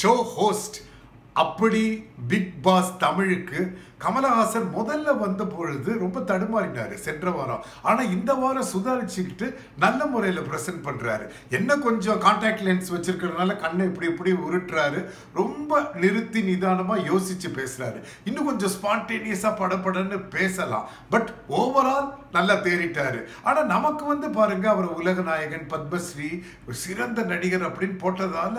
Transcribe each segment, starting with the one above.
Show host அப்படி big pass தமிழுக்கு கமலஹாசன் முதல்ல வந்த பொழுது ரொம்ப தடுமாறினார் சென்ற வாரம். ஆனால் இந்த வாரம் சுதாரிச்சுக்கிட்டு நல்ல முறையில் ப்ரெசென்ட் பண்ணுறாரு என்ன கொஞ்சம் கான்டாக்ட் லென்ஸ் வச்சுருக்கிறதுனால கண்ணை இப்படி இப்படி உருட்டுறாரு. ரொம்ப நிறுத்தி நிதானமாக யோசித்து பேசுகிறாரு இன்னும் கொஞ்சம் ஸ்பான்டேனியஸாக படப்படன்னு பேசலாம். பட் ஓவரால் நல்லா தேறிட்டாரு. ஆனால் நமக்கு வந்து பாருங்க அவர் உலக நாயகன் பத்மஸ்ரீ சிறந்த நடிகர் அப்படின்னு போட்டதால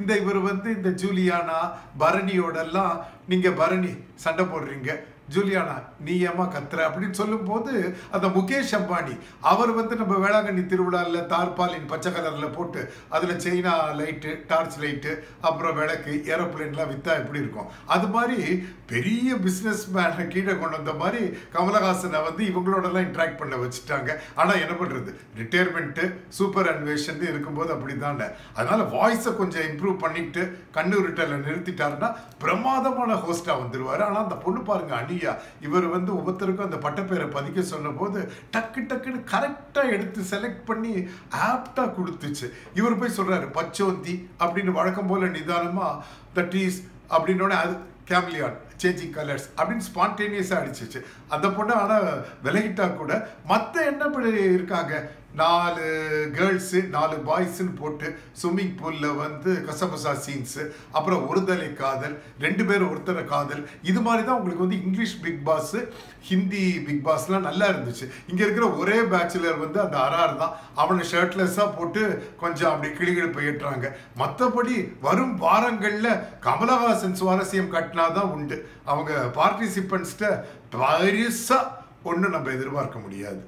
இந்த இவர் வந்து இந்த ஜூலியானா பரணியோடெல்லாம் நீங்கள் பரணி சண்டை போடுறீங்க. get ஜூலியானா நீ ஏமா கத்துற? அப்படின்னு சொல்லும்போது அந்த முகேஷ் அம்பானி அவர் வந்து நம்ம வேளாங்கண்ணி திருவிழாவில் தார்பாலின் பச்சை கலரில் போட்டு அதில் சைனா லைட்டு டார்ச் லைட்டு அப்புறம் விளக்கு ஏரோப்ளேன்லாம் விற்றா எப்படி இருக்கும்? அது மாதிரி பெரிய பிஸ்னஸ் மேனை கீழே கொண்டு வந்த மாதிரி கமலஹாசனை வந்து இவங்களோடலாம் இன்ட்ராக்ட் பண்ண வச்சுட்டாங்க. ஆனால் என்ன பண்ணுறது ரிட்டையர்மெண்ட்டு சூப்பர் அன்வேஷன் இருக்கும்போது அப்படி தானே அதனால் வாய்ஸை கொஞ்சம் இம்ப்ரூவ் பண்ணிட்டு கண்ணு உருட்டலை நிறுத்திட்டாருன்னா பிரமாதமான ஹோஸ்ட்டாக வந்துடுவார் ஆனால் அந்த பொண்ணு பாருங்க அனியா இவர் வந்து ஒவ்வொருத்தருக்கும் அந்த பட்டப்பேரை பதிக்க சொன்னபோது டக்கு டக்குன்னு கரெக்டாக எடுத்து செலக்ட் பண்ணி ஆப்டாக கொடுத்துச்சு. இவர் போய் சொல்றாரு பச்சோந்தி அப்படின்னு வழக்கம் போல நிதானமாக தட் இஸ் அப்படின்னோட அது கேம்லியான் சேஞ்சிங் கலர்ஸ் அப்படின்னு ஸ்பான்டேனியஸாக அடிச்சிச்சு. அந்த பொண்ணு ஆனால் விலகிட்டா கூட மற்ற என்ன இப்படி இருக்காங்க? நாலு கேர்ள்ஸு நாலு பாய்ஸுன்னு போட்டு ஸ்விம்மிங் பூலில் வந்து கசபசா சீன்ஸு அப்புறம் ஒருதலை காதல் ரெண்டு பேர் ஒருத்தர காதல். இது மாதிரி தான் உங்களுக்கு வந்து English Bigg Boss Hindi Bigg பாஸ்லாம் நல்லா இருந்துச்சு. இங்கே இருக்கிற ஒரே பேச்சுலர் வந்து அந்த அரார் தான். அவனை ஷர்ட்லெஸ்ஸாக போட்டு கொஞ்சம் அப்படி கிளிகிழி போயிட்டுறாங்க மற்றபடி வரும் வாரங்களில் கமலஹாசன் சுவாரஸ்யம் கட்டினா தான் உண்டு. அவங்க பார்ட்டிசிபெண்ட்ஸ்கிட்ட பெருசாக ஒன்றும் நம்ம எதிர்பார்க்க முடியாது.